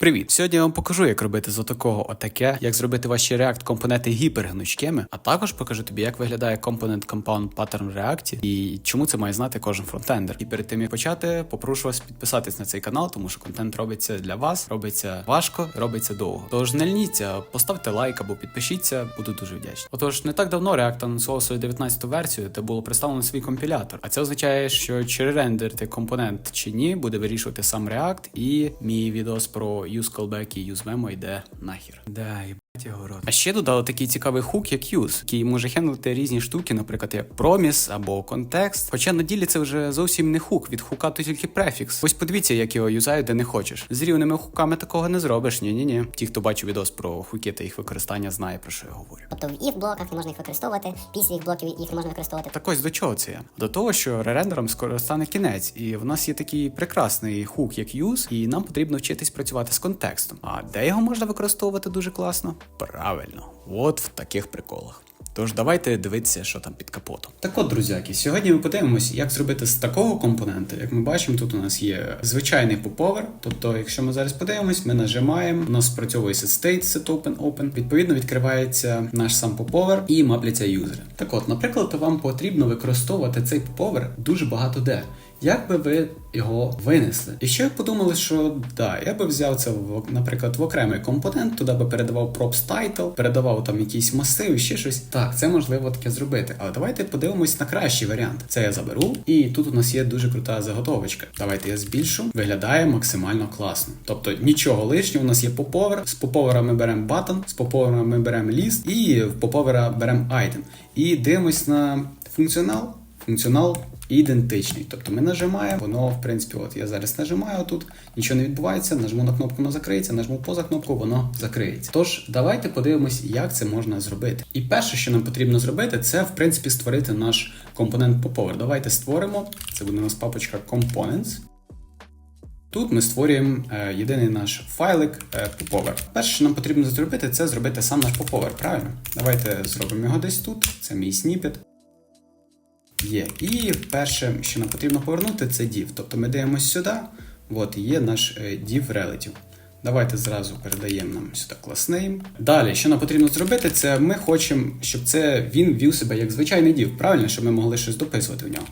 Привіт! Сьогодні я вам покажу, як робити з отакого отаке, як зробити ваші React компоненти гіпергнучкими, а також покажу тобі, як виглядає компонент Compound Pattern React і чому це має знати кожен фронтендер. І перед тим як почати, попрошу вас підписатись на цей канал, тому що контент робиться для вас, робиться важко, робиться довго. Тож не льніться, поставте лайк або підпишіться, буду дуже вдячний. Отож, не так давно React анонсував свою 19 версію, де було представлено свій компілятор. А це означає, що чи рендерити компонент чи ні, буде вирішувати сам React, і мій відос про use callback і use memo йде нахер. Да, і. А ще додали такий цікавий хук, як use, який може хендлити різні штуки, наприклад, як проміс або контекст. Хоча на ділі це вже зовсім не хук. Від хука то тільки префікс. Ось подивіться, як його юзають, де не хочеш. З рівними хуками такого не зробиш. Ні, ні, ні. Ті, хто бачив відос про хуки та їх використання, знає про що я говорю. Тобто в if блоках не можна їх використовувати, після їх блоків їх не можна використовувати. Так ось до чого це я? До того, що ререндером скоро стане кінець, і в нас є такий прекрасний хук, як use, і нам потрібно вчитись працювати з контекстом. А де його можна використовувати дуже класно? Правильно, от в таких приколах. Тож давайте дивитися, що там під капотом. Так от, друзяки, сьогодні ми подивимося, як зробити з такого компонента. Як ми бачимо, тут у нас є звичайний поповер. Тобто, якщо ми зараз подивимось, ми нажимаємо, у нас спрацьовує set state, set open, open. Відповідно, відкривається наш сам поповер і мапляться юзери. Так от, наприклад, вам потрібно використовувати цей поповер дуже багато де. Як би ви його винесли? Якщо ви подумали, що да, я би взяв це наприклад, в окремий компонент, туди би передавав props title, передавав там якийсь масив, ще щось. Так, це можливо таке зробити. Але давайте подивимось на кращий варіант. Це я заберу, і тут у нас є дуже крута заготовочка. Давайте я збільшу. Виглядає максимально класно. Тобто нічого лишнього, у нас є поповер. З поповера ми беремо button, з поповера ми беремо list, і в поповера беремо item. І дивимось на функціонал. Функціонал ідентичний. Тобто ми нажимаємо, воно, в принципі, от я зараз нажимаю тут, нічого не відбувається, нажму на кнопку, воно закриється, нажму поза кнопку, воно закриється. Тож, давайте подивимось, як це можна зробити. І перше, що нам потрібно зробити, це в принципі створити наш компонент Popover. Давайте створимо. Це буде у нас папочка Components. Тут ми створюємо е, єдиний наш файлик е, Popover. Перше, що нам потрібно зробити, це зробити сам наш Popover, правильно? Давайте зробимо його десь тут. Це мій сніпет. Є. І перше, що нам потрібно повернути, це div. Тобто ми дивимося сюди, от є наш е, div relative. Давайте зразу передаємо нам сюди class name. Далі, що нам потрібно зробити, це ми хочемо, щоб це він вів себе як звичайний div, правильно, щоб ми могли щось дописувати в нього.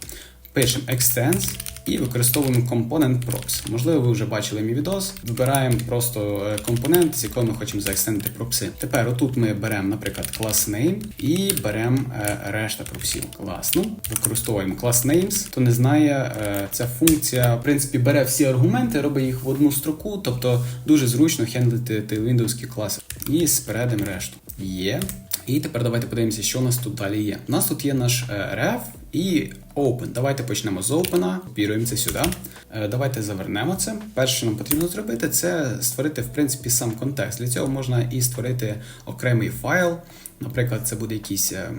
Пишемо extends і використовуємо компонент props. Можливо, ви вже бачили мій відос. Вибираємо просто е, компонент, з якого ми хочемо заекстендити пропси. Тепер отут ми беремо, наприклад, class name і беремо е, решта пропсів. Класно. Використовуємо class names. Хто не знає, е, ця функція, в принципі, бере всі аргументи, робить їх в одну строку, тобто дуже зручно хендлити Tailwindowські класи. І спередимо решту. Є. І тепер давайте подивимося, що у нас тут далі є. У нас тут є наш ref і open. Давайте почнемо з open, копіруємо це сюди. Е, Давайте завернемо це. Перше, що нам потрібно зробити, це створити в принципі сам контекст. Для цього можна і створити окремий файл. Наприклад, це буде якийсь. е,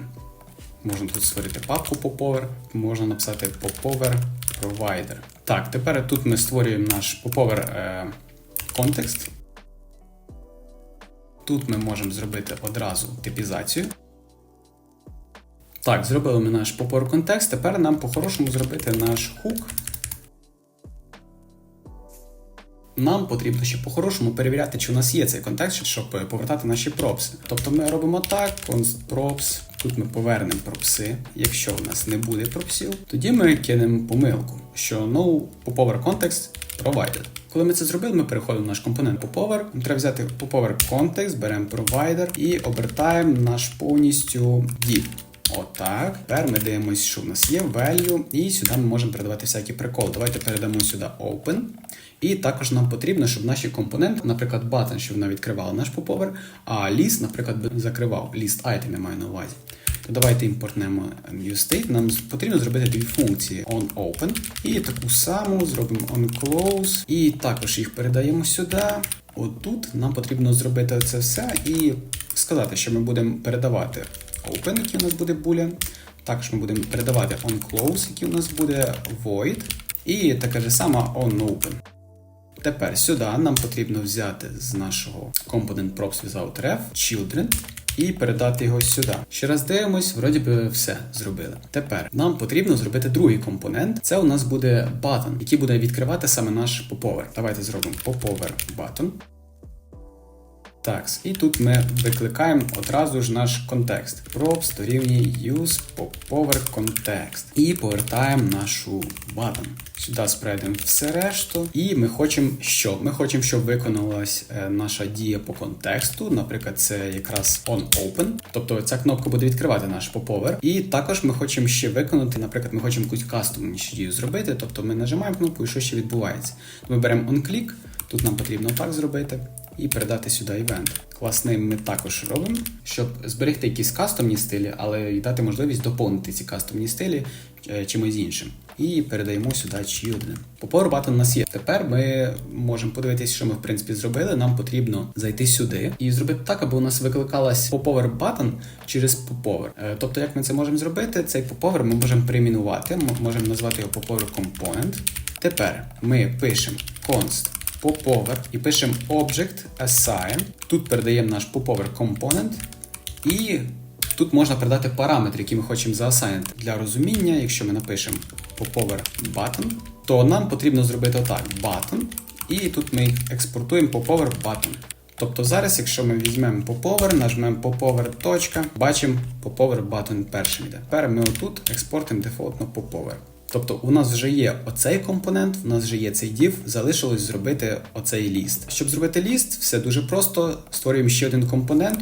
Можна тут створити папку Popover, можна написати Popover Provider. Так, тепер тут ми створюємо наш Popover е, контекст. Тут ми можемо зробити одразу типізацію. Так, зробили ми наш Popover контекст. Тепер нам по-хорошому зробити наш хук. Нам потрібно ще по-хорошому перевіряти, чи у нас є цей контекст, щоб повертати наші пропси. Тобто ми робимо так, const props, тут ми повернемо пропси. Якщо у нас не буде пропсів, тоді ми кинемо помилку, що no popover context provided. Коли ми це зробили, ми переходимо в наш компонент popover. Нам треба взяти popover context, беремо provider і обертаємо наш повністю div. Отак. Тепер ми дивимося, що в нас є value, і сюди ми можемо передавати всякі приколи. Давайте передамо сюди open. І також нам потрібно, щоб наші компоненти, наприклад, button, щоб вона відкривала наш поповер, а list, наприклад, закривав list item, я маю на увазі. То давайте імпортнемо new state. Нам потрібно зробити дві функції on open. І таку саму зробимо on close. І також їх передаємо сюди. Отут нам потрібно зробити це все і сказати, що ми будемо передавати open, який у нас буде boolean. Також ми будемо передавати on close, який у нас буде void. І така ж сама on open. Тепер сюди нам потрібно взяти з нашого component props without ref children і передати його сюди. Ще раз дивимось, вроді би все зробили. Тепер нам потрібно зробити другий компонент. Це у нас буде button, який буде відкривати саме наш popover. Давайте зробимо popover button. Так, і тут ми викликаємо одразу ж наш контекст. Props дорівнює use power context. І повертаємо нашу button. Сюди спрейдемо все решту. І ми хочемо що? Ми хочемо, щоб виконалась е, наша дія по контексту. Наприклад, це якраз on open. Тобто ця кнопка буде відкривати наш popover. І також ми хочемо ще виконати, наприклад, ми хочемо якусь кастомну дію зробити. Тобто ми нажимаємо кнопку і що ще відбувається. Ми беремо on-click, тут нам потрібно так зробити і передати сюди івент. Класним ми також робимо, щоб зберегти якісь кастомні стилі, але й дати можливість доповнити ці кастомні стилі е, чимось іншим. І передаємо сюди children. По Power Button у нас є. Тепер ми можемо подивитися, що ми в принципі зробили. Нам потрібно зайти сюди і зробити так, аби у нас викликалась Power Button через Power. Е, Тобто, як ми це можемо зробити? Цей Power ми можемо перейменувати, ми можемо назвати його Power Component. Тепер ми пишемо const popover і пишемо object assign. Тут передаємо наш popover component і тут можна передати параметри, які ми хочемо заасайнити. Для розуміння, якщо ми напишемо popover button, то нам потрібно зробити отак: button, і тут ми експортуємо popover button. Тобто зараз, якщо ми візьмемо popover, нажмемо popover бачимо popover button першим йде. Тепер ми отут експортимо дефолтно popover. Тобто у нас вже є оцей компонент, у нас вже є цей div, залишилось зробити оцей ліст. Щоб зробити ліст, все дуже просто. Створюємо ще один компонент.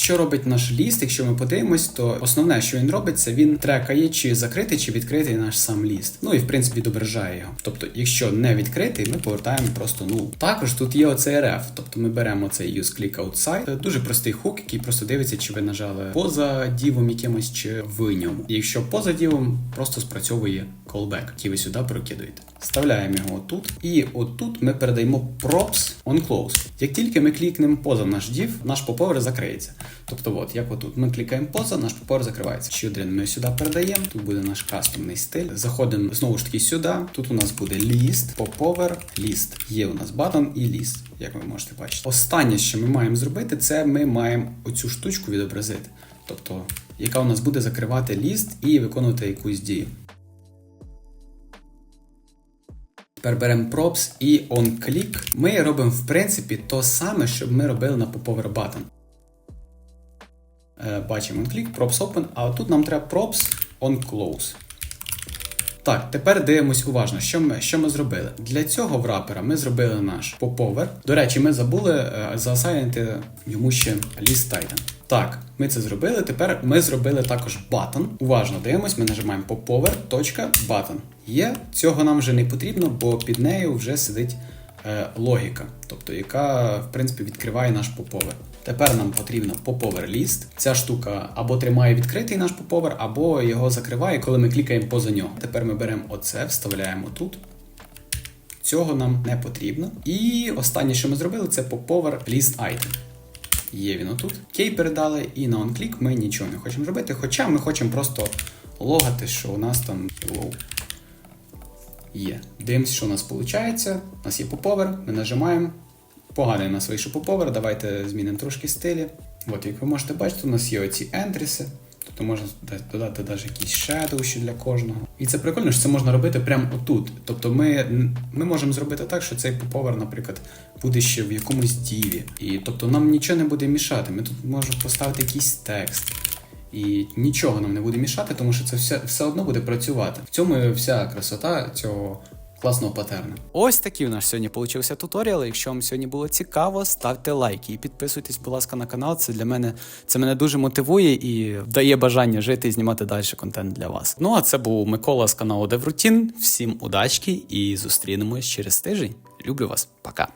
Що робить наш ліст, якщо ми подивимось, то основне, що він робить, це він трекає, чи закритий, чи відкритий наш сам ліст. Ну і в принципі відображає його. Тобто, якщо не відкритий, ми повертаємо просто нуль. Також тут є оцей ref, тобто ми беремо цей use click outside. Це дуже простий хук, який просто дивиться, чи ви нажали поза дівом якимось, чи в ньому. Якщо поза дівом, просто спрацьовує callback, який ви сюди прокидуєте. Вставляємо його тут, і отут ми передаємо props on close. Як тільки ми клікнемо поза наш дів, наш поповер закриється. Тобто, от, як отут, ми клікаємо поза, наш поповер закривається. Children ми сюди передаємо. Тут буде наш кастомний стиль. Заходимо знову ж таки сюди. Тут у нас буде ліст, поповер, ліст. Є у нас батон і ліст, як ви можете бачити. Останнє, що ми маємо зробити, це ми маємо оцю штучку відобразити. Тобто, яка у нас буде закривати ліст і виконувати якусь дію. Тепер беремо props і on-click. Ми робимо, в принципі, то саме, що ми робили на popover button. Е, Бачимо on-click, props open, а тут нам треба props on close. Так, тепер дивимось уважно, що ми, що ми зробили. Для цього в рапера ми зробили наш поповер. До речі, ми забули е, заасайнити йому ще ліс тайден. Так, ми це зробили. Тепер ми зробили також button. Уважно дивимось, ми нажимаємо popover.button. Є, цього нам вже не потрібно, бо під нею вже сидить логіка, тобто яка, в принципі, відкриває наш поповер. Тепер нам потрібно поповер ліст. Ця штука або тримає відкритий наш поповер, або його закриває, коли ми клікаємо поза нього. Тепер ми беремо оце, вставляємо тут. Цього нам не потрібно. І останнє, що ми зробили, це поповер list item. Є він отут. Кей передали, і на OnClick ми нічого не хочемо робити, хоча ми хочемо просто логати, що у нас там low. Є. Дивимося, що у нас виходить. У нас є поповер, ми нажимаємо. Поганий у нас вийшов поповер. Давайте змінимо трошки стилі. От, як ви можете бачити, у нас є оці ентріси. Тобто можна додати навіть якісь shadow для кожного. І це прикольно, що це можна робити прямо отут. Тобто ми, ми можемо зробити так, що цей поповер, наприклад, буде ще в якомусь діві. І тобто нам нічого не буде мішати. Ми тут можемо поставити якийсь текст. І нічого нам не буде мішати, тому що це все, все одно буде працювати. В цьому вся красота цього класного патерну. Ось такий у нас сьогодні получився туторіал. Якщо вам сьогодні було цікаво, ставте лайки і підписуйтесь, будь ласка, на канал. Це для мене це мене дуже мотивує і дає бажання жити і знімати далі контент для вас. Ну а це був Микола з каналу Деврутін. Всім удачки і зустрінемось через тиждень. Люблю вас, пока.